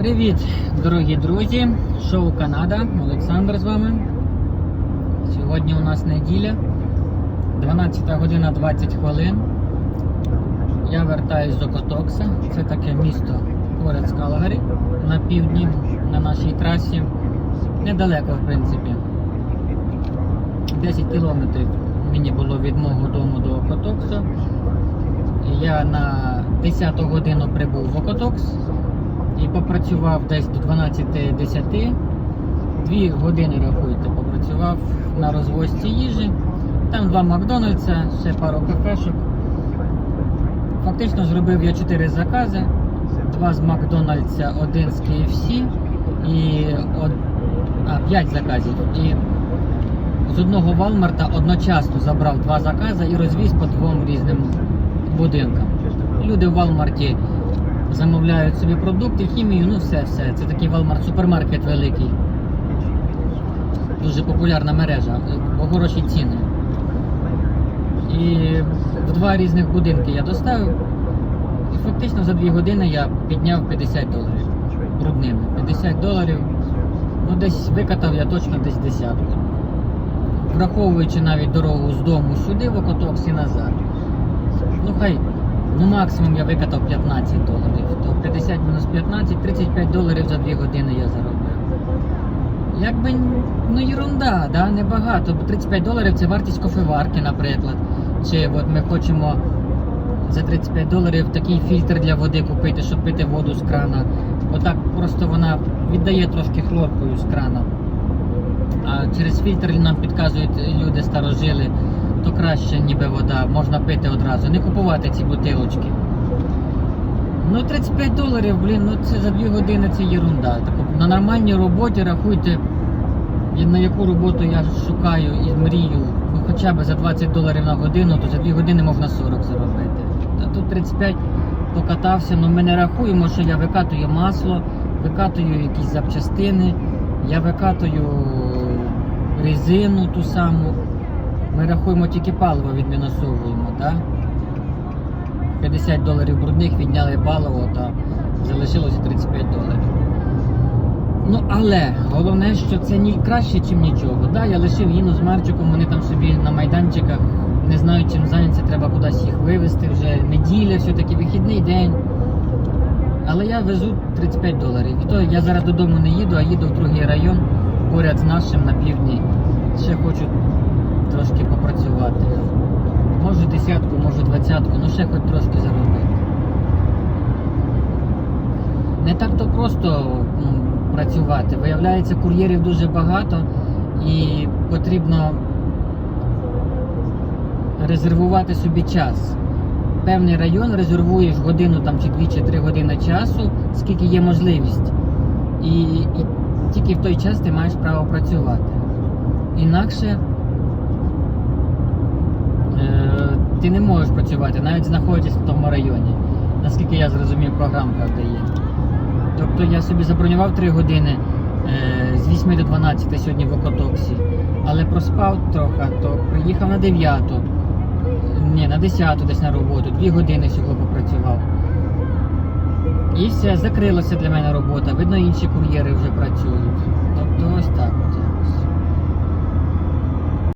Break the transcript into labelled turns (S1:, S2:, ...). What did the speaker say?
S1: Привіт, дорогі друзі! Шоу Канада. Олександр з вами. Сьогодні у нас неділя, 12 година 20 хвилин. Я вертаюсь до Котокса. Це таке місто поряд з Калгарі на півдні на нашій трасі. Недалеко, в принципі. 10 кілометрів мені було від мого дому до Котокса. Я на 10 годину прибув в Окотокс і попрацював десь до 12.10. Дві години, рахуйте, попрацював на розвозці їжі. Там два Макдональдса, ще пару кафешок. Фактично зробив я 4 закази. Два з Макдональдса, один з KFC і од... а, 5 заказів. І з одного Walmart одночасно забрав два закази і розвіз по двом різним будинкам. Люди в Walmart замовляють собі продукти, хімію, ну все, все. Це такий Walmart супермаркет великий. Дуже популярна мережа, по хороші ціни. І в два різних будинки я доставив. І фактично за дві години я підняв 50 доларів брудними. 50 доларів. Ну десь викатав я точно десь десятку. Враховуючи навіть дорогу з дому сюди, в Окотокс і назад. Ну хай, ну максимум я викатав 15 доларів. То 50 мінус 15, 35 доларів за 2 години я заробив. Якби ну ерунда, да, небагато. 35 доларів це вартість кофеварки, наприклад. Чи от ми хочемо за 35 доларів такий фільтр для води купити, щоб пити воду з крана. Отак просто вона віддає трошки хлоркою з крана. А через фільтр нам підказують люди старожили, то краще ніби вода, можна пити одразу, не купувати ці бутилочки. Ну 35 доларів, блін, ну це за 2 години це єрунда. На нормальній роботі рахуйте, на яку роботу я шукаю і мрію, ну хоча б за 20 доларів на годину, то за 2 години можна 40 заробити. Та тут 35 покатався, ну ми не рахуємо, що я викатую масло, викатую якісь запчастини, я викатую резину ту саму. Ми рахуємо тільки паливо відмінусовуємо, так? 50 доларів брудних відняли паливо, та залишилося 35 доларів. Ну, але головне, що це ні краще, ніж нічого. Да, я лишив Іну з Марчиком, вони там собі на майданчиках не знають, чим зайнятися, треба кудись їх вивезти вже неділя, все-таки вихідний день. Але я везу 35 доларів. І то я зараз додому не їду, а їду в другий район поряд з нашим на півдні. Ще хочу трошки попрацювати. Може десятку, може двадцятку, ну ще хоч трошки заробити. Не так то просто працювати. Виявляється, кур'єрів дуже багато і потрібно резервувати собі час. Певний район резервуєш годину там, чи дві чи три години часу, скільки є можливість. І, і тільки в той час ти маєш право працювати. Інакше ти не можеш працювати, навіть знаходячись в тому районі. Наскільки я зрозумів, програмка дає. Тобто я собі забронював 3 години е, з 8 до 12 сьогодні в Окотоксі, але проспав трохи, то приїхав на 9. Ні, на 10 десь на роботу, 2 години всього попрацював. І все, закрилася для мене робота. Видно, інші кур'єри вже працюють. Тобто ось так. от.